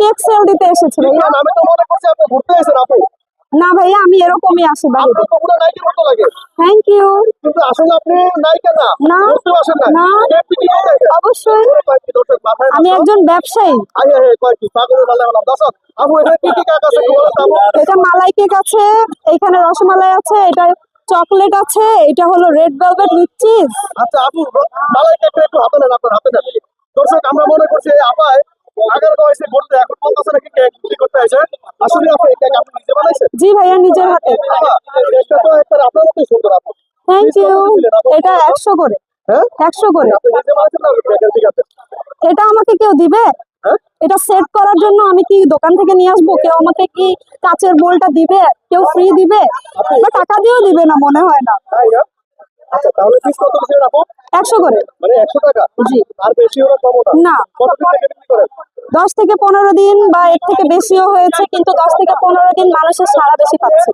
Cake sale দিতে এসেছি ভাইয়া আমি তো মনে করছি আপনি ঘুরতে এসেছেন আপু। না ভাইয়া আমি এরকমই আসি বাইরে আপনার তো পুরো নাইকের মতো লাগে। থ্যাংক ইউ কিন্তু আসলে আপনি নায়িকা না না। ঘুরতে আসেন না? অবশ্যই। আমি একজন ব্যবসায়ী। আই আই, কয়েকটি পাগলের বেলা বললাম। দর্শক আপু এখানে কি কি কাক আছে এটা মালাই কেক আছে এখানে রসমালাই আছে এটা চকলেট আছে এটা হলো রেড ভেলভেট উইথ চিজ আচ্ছা আপু মালাই কেকটা একটু হাতে নেন আপনার হাতে নেন। দর্শক আমরা মনে করছি এই আপায় আগার বয়সে ঘুরতে এখন বলতেছে নাকি কেক বিক্রি করতে আসে আসলে আপু কেক আপনি নিজে বানাইছেন? জি ভাইয়া নিজের হাতে। আপা, তো একটা আপনার মতোই সুন্দর আপু। থ্যাংক ইউ এটা একশো করে। হ্যাঁ? একশো করে। আপনি নিজে বানাইছেন না ঠিক আছে এটা আমাকে কেউ দিবে? হ্যাঁ? এটা সেট করার জন্য আমি কি দোকান থেকে নিয়ে আসব? কেউ আমাকে কি কাচের বোলটা দিবে? কেউ ফ্রি দিবে? বা টাকা দিয়েও দিবে না মনে হয় না। আচ্ছা তাহলে পিস কত করে রাখো 100 করে। মানে একশো টাকা? জি। আর বেশি হলে কমও না। না থেকে বিক্রি করেন? দশ থেকে পনেরো দিন বা এর থেকে বেশিও হয়েছে কিন্তু দশ থেকে পনেরো দিন মানুষের সারা বেশি পাচ্ছে?